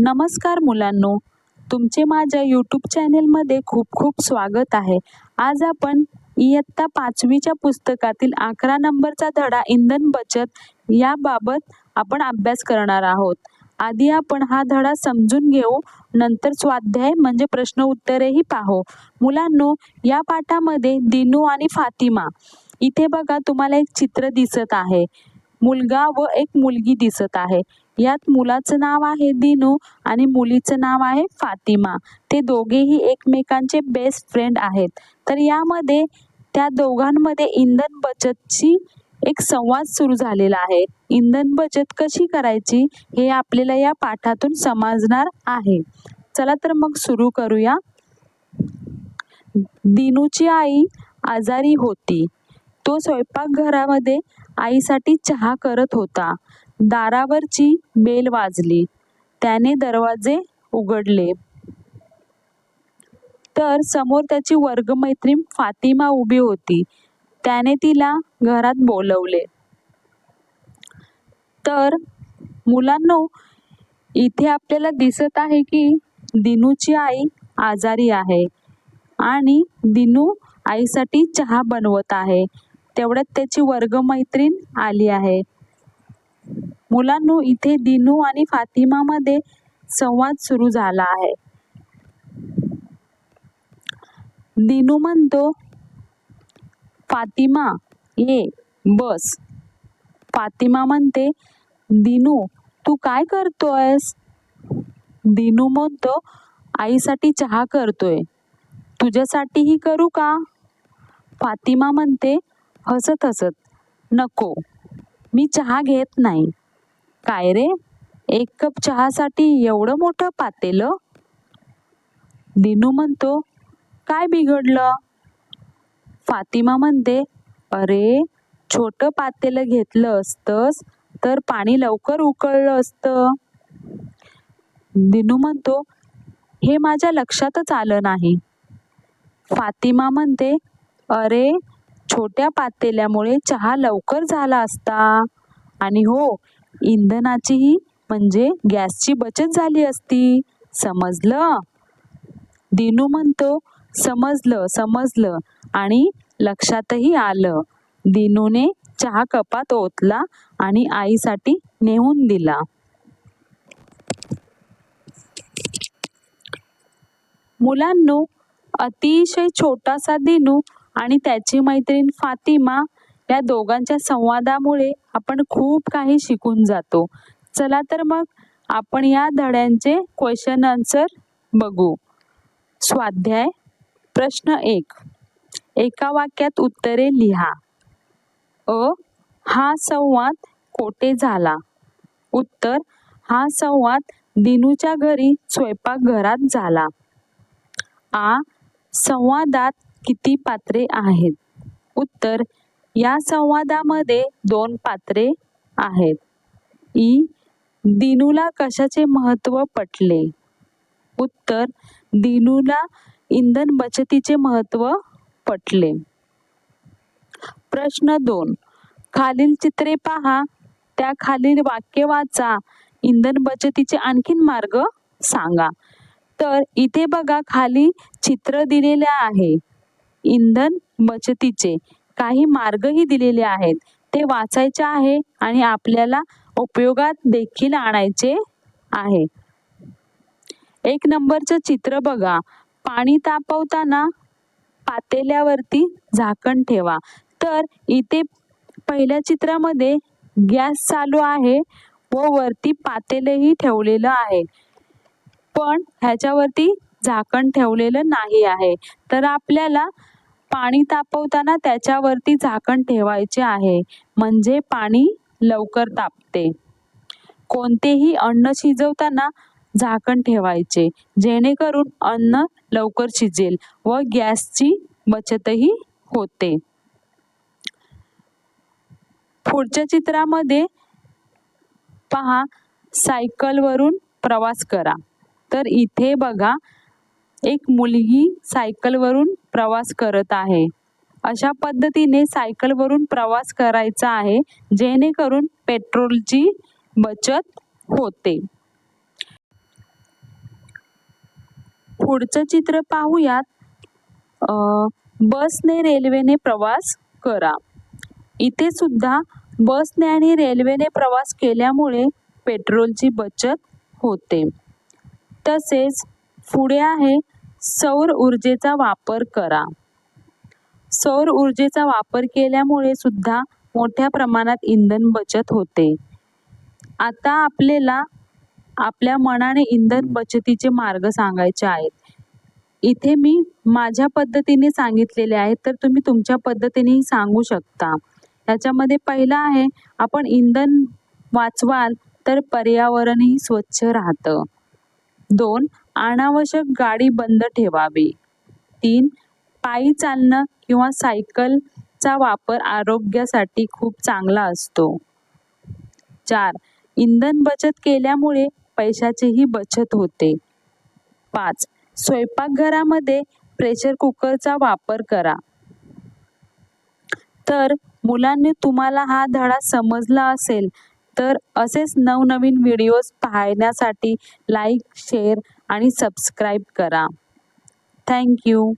नमस्कार मुलांनो तुमचे माझ्या यूट्यूब चॅनेलमध्ये खूप खूप स्वागत आहे. आज आपण इयत्ता पाचवीच्या पुस्तकातील अकरा नंबरचा धडा इंधन बचत याबाबत आपण अभ्यास करणार आहोत. आधी आपण हा धडा समजून घेऊ नंतर स्वाध्याय म्हणजे प्रश्न उत्तरेही पाहू. मुलांनो या पाठामध्ये दिनू आणि फातिमा. इथे बघा तुम्हाला एक चित्र दिसत आहे. मुलगा व एक मुलगी दिसत आहे. यात मुलाचं नाव आहे दिनू आणि मुलीचं नाव आहे फातिमा. ते दोघेही एकमेकांचे बेस्ट फ्रेंड आहेत. तर यामध्ये त्या दोघांमध्ये इंधन बचतची एक संवाद सुरू झालेला आहे. इंधन बचत कशी करायची हे आपल्याला या पाठातून समजणार आहे. चला तर मग सुरू करूया. दिनूची आई आजारी होती. तो स्वयंपाकघरामध्ये आईसाठी चहा करत होता. दारावरची बेल वाजली. त्याने दरवाजे उघडले. तर समोर त्याची वर्गमैत्रीण फातिमा उभी होती. त्याने तिला घरात बोलवले. तर मुलांनो इथे आपल्याला दिसत आहे की दिनूची आई आजारी आहे आणि दिनू आईसाठी चहा बनवत आहे. तेवढ्यात त्याची वर्गमैत्रीण आली आहे. मुलांनो इथे दिनू आणि फातिमामध्ये संवाद सुरू झाला आहे. दिनू म्हणतो फातिमा ये बस. फातिमा म्हणते दिनू तू काय करतोयस? दिनू म्हणतो आईसाठी चहा करतोय. तुझ्यासाठीही करू का? फातिमा म्हणते हसत हसत नको. मी चहा घेत नाही. काय रे? एक कप चहासाठी एवढं मोठं पातेल? दिनू म्हणतो काय बिघडलं? फातिमा म्हणते अरे छोटं पातेलं घेतलं असतंस तर पाणी लवकर उकळलं असतं. दिनू म्हणतो हे माझ्या लक्षातच आलं नाही. फातिमा म्हणते अरे छोट्या पातेल्यामुळे चहा लवकर झाला असता. आणि हो इंधनाचीही म्हणजे गॅसची बचत झाली असती. समजलं? दिनू म्हणतो समजलं समजलं. आणि लक्षातही आलं. दिनूने चहा कपात ओतला आणि आईसाठी नेऊन दिला. मुलांनो अतिशय छोटासा दिनू आणि त्याची मैत्रीण फातिमा या दोघांच्या संवादामुळे आपण खूप काही शिकून जातो. चला तर मग आपण या धड्यांचे क्वेश्चन आन्सर बघू. स्वाध्याय प्रश्न एक. एका वाक्यात उत्तरे लिहा. अ हा संवाद कोठे झाला? उत्तर हा संवाद दिनूच्या घरी स्वयंपाकघरात झाला. आ संवादात किती पात्रे आहेत? उत्तर या संवादामध्ये दोन पात्रे आहेत. ई. दिनूला कशाचे महत्त्व पटले? उत्तर. दिनूला इंधन बचतीचे महत्त्व पटले. प्रश्न दोन. खालील चित्रे पहा. त्या खालील वाक्य वाचा. इंधन बचतीचे आणखीन मार्ग सांगा. तर इथे बघा खाली चित्र दिलेले आहे. इंधन बचतीचे. काही मार्गही दिलेले आहेत. ते वाचायचे आहे आणि आपल्याला उपयोगात देखील आणायचे आहे. एक नंबरचं चित्र बघा. पाणी तापवताना पातेल्यावरती झाकण ठेवा. तर इथे पहिल्या चित्रामध्ये गॅस चालू आहे व वरती पातेलही ठेवलेलं आहे. पण ह्याच्यावरती झाकण ठेवलेलं नाही आहे. तर आपल्याला पाणी तापवताना त्याच्यावरती झाकण ठेवायचे आहे. म्हणजे पाणी लवकर तापते. कोणतेही अन्न शिजवताना झाकण ठेवायचे. जेणेकरून अन्न लवकर शिजेल व गॅसची बचतही होते. पुढच्या चित्रामध्ये पहा सायकलवरून प्रवास करा. तर इथे बघा एक मुलगी सायकलवरून प्रवास करत आहे. अशा पद्धतीने सायकलवरून प्रवास करायचा आहे जेणेकरून पेट्रोलची बचत होते. पुढचं चित्र पाहूयात. बसने रेल्वेने प्रवास करा. इथे सुद्धा बसने आणि रेल्वेने प्रवास केल्यामुळे पेट्रोलची बचत होते. तसेच पुढे आहे सौर ऊर्जेचा वापर करा. सौर ऊर्जेचा वापर केल्यामुळे सुद्धा मोठ्या प्रमाणात इंधन बचत होते. आता आपल्याला आपल्या मनाने इंधन बचतीचे मार्ग सांगायचे आहेत. इथे मी माझ्या पद्धतीने सांगितलेले आहेत तर तुम्ही तुमच्या पद्धतीनेही सांगू शकता. याच्यामध्ये पहिला आहे आपण इंधन वाचवाल तर पर्यावरणही स्वच्छ राहतं. दोन अनावश्यक गाडी बंद ठेवावी. तीन पायी चालणं किंवा सायकलचा वापर आरोग्यासाठी खूप चांगला असतो. चार इंधन बचत केल्यामुळे पैशाचीही बचत होते. पाच स्वयंपाकघरामध्ये प्रेशर कुकरचा वापर करा. तर मुलांनी तुम्हाला हा धडा समजला असेल तर असेच नवनवीन व्हिडिओज पाहण्यासाठी लाईक शेअर आणि सबस्क्राईब करा. Thank you